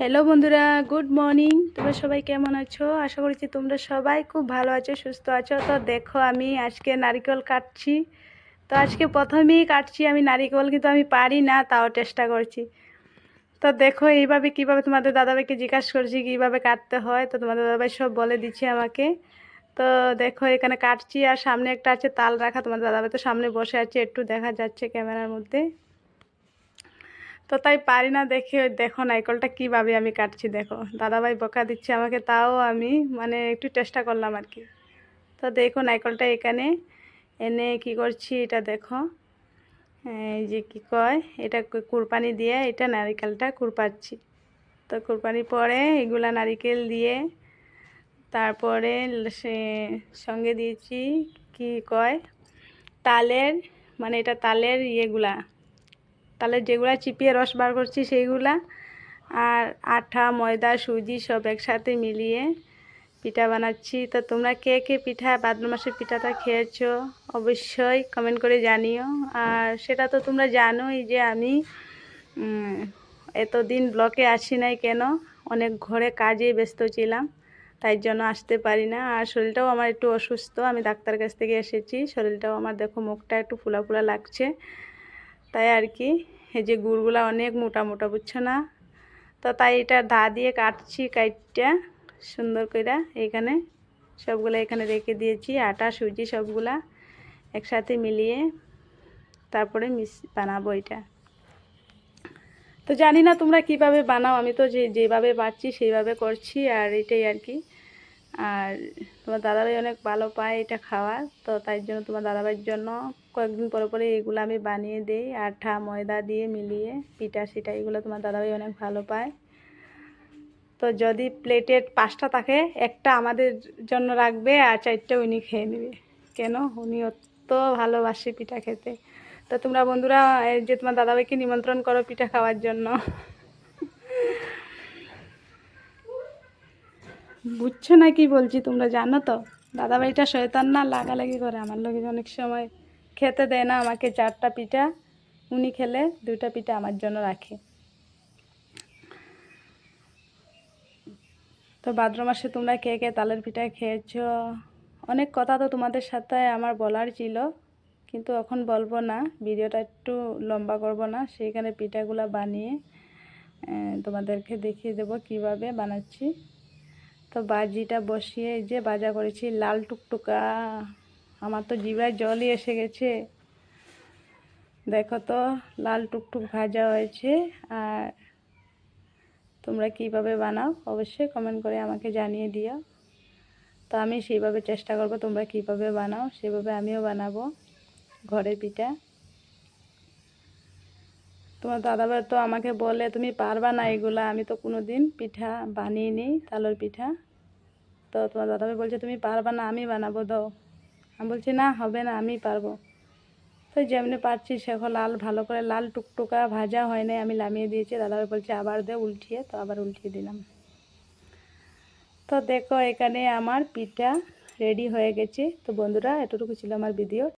Hello বন্ধুরা good morning তোমরা সবাই কেমন আছো? আশা করছি তোমরা সবাই খুব ভালো আছো, সুস্থ আছো। তো দেখো, আমি আজকে নারিকেল কাটছি। তো আজকে প্রথমেই কাটছি আমি নারিকেল, কিন্তু আমি পারি না, তাও চেষ্টা করছি। তো দেখো, এইভাবে কীভাবে তোমাদের দাদাভাইকে জিজ্ঞাসা করছি, কীভাবে কাটতে হয়? তো তোমাদের দাদাভাই সব বলে দিচ্ছে আমাকে। তো দেখো, এখানে কাটছি, আর সামনে একটা আছে তাল রাখা। তোমাদের দাদাভাই তো সামনে বসে আছে, একটু দেখা যাচ্ছে ক্যামেরার মধ্যে। তো তাই পারি না দেখে, দেখো নাইকলটা কীভাবে আমি কাটছি দেখো। দাদাভাই বকা দিচ্ছে আমাকে, তাও আমি মানে একটু চেষ্টা করলাম আর কি। তো দেখো নাইকলটা এখানে এনে কি করছি এটা দেখো। এই যে কি কয়, এটা কুরপানি দিয়ে এটা নারিকেলটা কুরপাচ্ছি। তো কুরপানি পরে এগুলা নারিকেল দিয়ে তারপরে সে, সঙ্গে দিয়েছি কি কয়, তালের মানে এটা তালের ইয়েগুলা। তাহলে যেগুলা চিপিয়ে রস বার করছি সেইগুলা আর আঠা, ময়দা, সুজি সব একসাথে মিলিয়ে পিঠা বানাচ্ছি। তো তোমরা কে কে পিঠা ভাদ্র মাসের পিঠাটা খেয়েছো অবশ্যই কমেন্ট করে জানিও। আর সেটা তো তোমরা জানোই যে আমি এতদিন ব্লকে আসি নাই কেন, অনেক ঘরে কাজে ব্যস্ত ছিলাম, তাই জন্য আসতে পারি না। আর শরীরটাও আমার একটু অসুস্থ, আমি ডাক্তার কাছ থেকে এসেছি, শরীরটাও আমার দেখো মুখটা একটু ফুলা ফুলা লাগছে। তাই আর কি, এই যে গুড়গুলা অনেক মোটা মোটা, বুঝছ না? তো তাই এটা দা দিয়ে কাটছি কাইটটা সুন্দর করে এইখানে সবগুলো এখানে রেখে দিয়েছি, আটা, সুজি সবগুলা একসাথে মিলিয়ে তারপরে মিস বানাবো এটা। তো জানি না তোমরা কীভাবে বানাও, আমি তো যে যেভাবে পাচ্ছি সেইভাবে করছি আর এটাই আর কি। আর তোমার দাদাভাই অনেক ভালো পায় এটা খাওয়া, তো তাই জন্য তোমার দাদাভাইয়ের জন্য কয়েকদিন পরে পরে এগুলো আমি বানিয়ে দিই, আঠা, ময়দা দিয়ে মিলিয়ে, পিঠা সিটা এগুলো তোমার দাদাভাই অনেক ভালো পায়। তো যদি প্লেটের পাঁচটা থাকে, একটা আমাদের জন্য রাখবে আর চারটে উনি খেয়ে নেবে। কেন? উনি অত ভালোবাসে পিঠা খেতে। তো তোমরা বন্ধুরা যে তোমার দাদাভাইকে নিমন্ত্রণ করো পিঠা খাওয়ার জন্য। বুঝছ না কি বলছি তোমরা? জানো তো? দাদাভাইটা শয়তান না, লাগালাগি করে। আমার লোক অনেক সময় খেতে দেয় না, আমাকে চারটা পিঠা, উনি খেলে দুইটা পিঠা আমার জন্য রাখে। তো ভাদ্র মাসে তোমরা কে কে তালের পিঠা খেয়েছ? অনেক কথা তো তোমাদের সাথে আমার বলার ছিল, কিন্তু এখন বলব না, ভিডিওটা একটু লম্বা করব না, সেইখানে পিঠাগুলো বানিয়ে তোমাদেরকে দেখিয়ে দেবো কীভাবে বানাচ্ছি। তো বাজিটা বসিয়ে যে বাজা করেছি, লাল টুকটুকা। আমার তো জিভায় জলই এসে গেছে। দেখো তো, লাল টুকটুক ভাজা হয়েছে। আর তোমরা কীভাবে বানাও অবশ্যই কমেন্ট করে আমাকে জানিয়ে দিও। তো আমি সেইভাবে চেষ্টা করব তোমরা কীভাবে বানাও, সেভাবে আমিও বানাবো ঘরের পিঠা। তোমার দাদাবার তো আমাকে বলে, তুমি পারবা না এগুলা, আমি তো কোনো দিন পিঠা বানিয়ে নিই তালের পিঠা। তো তোমার দাদাভাই বলছে, তুমি পারবা না, আমি বানাবো, দাও। আমি বলছি, না, হবে না আমি পারব। তো যেমনি পারছি সেখন লাল, ভালো করে লাল টুকটুকা ভাজা হয় নাই, আমি নামিয়ে দিয়েছি। দাদাভাই বলছে, আবার দে, উল্টিয়ে। তো আবার উল্টিয়ে দিলাম। তো দেখো, এখানে আমার পিঠা রেডি হয়ে গেছে। তো বন্ধুরা, এতটুকু ছিল আমার ভিডিও।